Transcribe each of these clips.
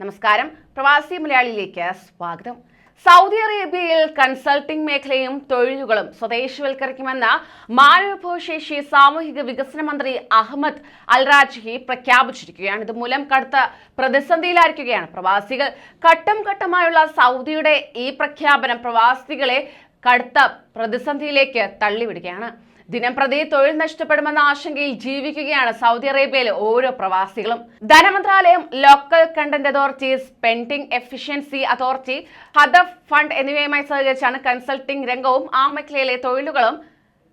നമസ്കാരം. പ്രവാസി മലയാളിയിലേക്ക് സ്വാഗതം. സൗദി അറേബ്യയിൽ കൺസൾട്ടിംഗ് മേഖലയും തൊഴിലുകളും സ്വദേശിവൽക്കരിക്കുമെന്ന് മാനവഭവശേഷി സാമൂഹിക വികസന മന്ത്രി അഹമ്മദ് അൽറാജ്ഹി പ്രഖ്യാപിച്ചിരിക്കുകയാണ്. ഇതുമൂലം കടുത്ത പ്രതിസന്ധിയിലായിരിക്കുകയാണ് പ്രവാസികൾ. ഘട്ടം ഘട്ടമായുള്ള സൗദിയുടെ ഈ പ്രഖ്യാപനം പ്രവാസികളെ കടുത്ത പ്രതിസന്ധിയിലേക്ക് തള്ളിവിടുകയാണ്. ദിനം പ്രതി തൊഴിൽ നഷ്ടപ്പെടുമെന്ന ആശങ്കയിൽ ജീവിക്കുകയാണ് സൗദി അറേബ്യയിലെ ഓരോ പ്രവാസികളും. ധനമന്ത്രാലയം local content authorities pending efficiency authority Hadaf fund എന്നിവയുമായി സഹകരിച്ചാണ് കൺസൾട്ടിംഗ് രംഗവും ആ മേഖലയിലെ തൊഴിലുകളും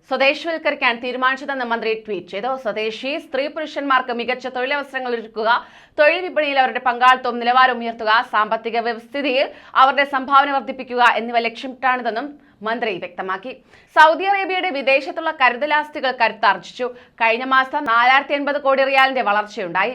സ്വദേശവൽക്കരിക്കാൻ തീരുമാനിച്ചതെന്ന് മന്ത്രി ട്വീറ്റ് ചെയ്തു. സ്വദേശി സ്ത്രീ പുരുഷന്മാർക്ക് മികച്ച തൊഴിലവസരങ്ങൾ ഒരുക്കുക തൊഴിൽ വിപണിയിൽ അവരുടെ പങ്കാളിത്തവും നിലവാരം ഉയർത്തുക സാമ്പത്തിക വ്യവസ്ഥിതിയിൽ അവരുടെ സംഭാവന വർദ്ധിപ്പിക്കുക എന്നിവ ലക്ഷ്യമിട്ടാണിതെന്നും മന്ത്രി വ്യക്തമാക്കി. സൗദി അറേബ്യയുടെ വിദേശത്തുള്ള കരുതലാസ്തികൾ കരുത്താർജിച്ചു. കഴിഞ്ഞ മാസം നാലായിരത്തി എൺപത് കോടി റിയാലിന്റെ വളർച്ചയുണ്ടായി.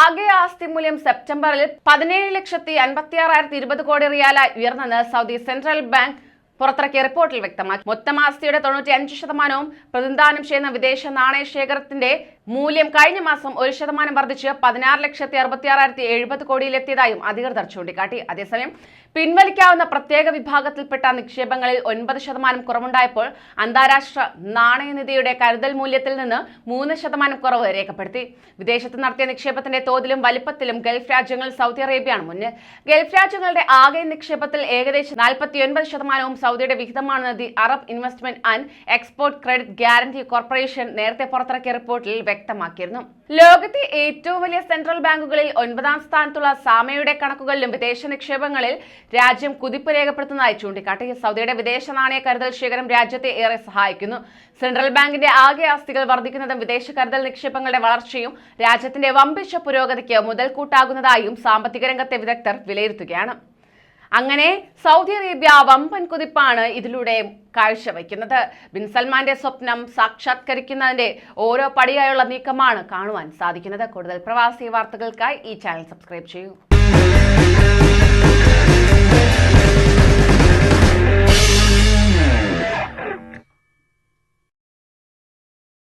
ആകെ ആസ്തി മൂല്യം സെപ്റ്റംബറിൽ പതിനേഴ് ലക്ഷത്തി അൻപത്തി ആറായിരത്തി ഇരുപത് കോടി റിയാലായി ഉയർന്നെന്ന് സൗദി സെൻട്രൽ ബാങ്ക് പുറത്തിറക്കിയ റിപ്പോർട്ടിൽ വ്യക്തമാക്കി. മൊത്തം ആസ്തിയുടെ തൊണ്ണൂറ്റി അഞ്ച് ശതമാനവും പ്രതിദാനം ചെയ്യുന്ന വിദേശ നാണയ ശേഖരത്തിന്റെ മൂല്യം കഴിഞ്ഞ മാസം ഒരു ശതമാനം വർദ്ധിച്ച് പതിനാറ് ലക്ഷത്തി അറുപത്തി ആറായിരത്തി എഴുപത് കോടിയിലെത്തിയതായും അധികൃതർ ചൂണ്ടിക്കാട്ടി. അതേസമയം പിൻവലിക്കാവുന്ന പ്രത്യേക വിഭാഗത്തിൽപ്പെട്ട നിക്ഷേപങ്ങളിൽ ഒൻപത് ശതമാനം കുറവുണ്ടായപ്പോൾ അന്താരാഷ്ട്ര നാണയനിധിയുടെ കരുതൽ മൂല്യത്തിൽ നിന്ന് മൂന്ന് ശതമാനം കുറവ് രേഖപ്പെടുത്തി. വിദേശത്ത് നടത്തിയ നിക്ഷേപത്തിന്റെ തോതിലും വലിപ്പത്തിലും ഗൾഫ് രാജ്യങ്ങൾ സൗദി അറേബ്യയാണ് മുന്നിൽ. ഗൾഫ് രാജ്യങ്ങളുടെ ആകെ നിക്ഷേപത്തിൽ ഏകദേശം നാൽപ്പത്തിയൊൻപത് ശതമാനവും സൗദിയുടെ വിഹിതമാണെന്ന് the Arab investment and export credit guarantee corporation നേരത്തെ പുറത്തിറക്കിയ റിപ്പോർട്ടിൽ വ്യക്തമാക്കിയിരുന്നു. ലോകത്തെ ഏറ്റവും വലിയ സെൻട്രൽ ബാങ്കുകളിൽ ഒൻപതാം സ്ഥാനത്തുള്ള സാമയുടെ കണക്കുകളിലും വിദേശ നിക്ഷേപങ്ങളിൽ രാജ്യം കുതിപ്പ് രേഖപ്പെടുത്തുന്നതായി ചൂണ്ടിക്കാട്ടി. സൗദിയുടെ വിദേശ നാണയ കരുതൽ ശേഖരം രാജ്യത്തെ ഏറെ സഹായിക്കുന്നു. സെൻട്രൽ ബാങ്കിന്റെ ആകെ ആസ്തികൾ വർദ്ധിക്കുന്നതും വിദേശ കരുതൽ നിക്ഷേപങ്ങളുടെ വളർച്ചയും രാജ്യത്തിന്റെ വമ്പിച്ച പുരോഗതിക്ക് മുതൽക്കൂട്ടാകുന്നതായും സാമ്പത്തിക രംഗത്തെ വിദഗ്ധർ വിലയിരുത്തുകയാണ്. അങ്ങനെ സൗദി അറേബ്യ വമ്പൻ കുതിപ്പാണ് ഇതിലൂടെ കാഴ്ചവെക്കുന്നത്. ബിൻ സൽമാന്റെ സ്വപ്നം സാക്ഷാത്കരിക്കുന്നതിന്റെ ഓരോ പടിയായുള്ള നീക്കമാണ് കാണുവാൻ സാധിക്കുന്നത്. കൂടുതൽ പ്രവാസി വാർത്തകൾക്കായി ഈ ചാനൽ സബ്സ്ക്രൈബ് ചെയ്യൂ.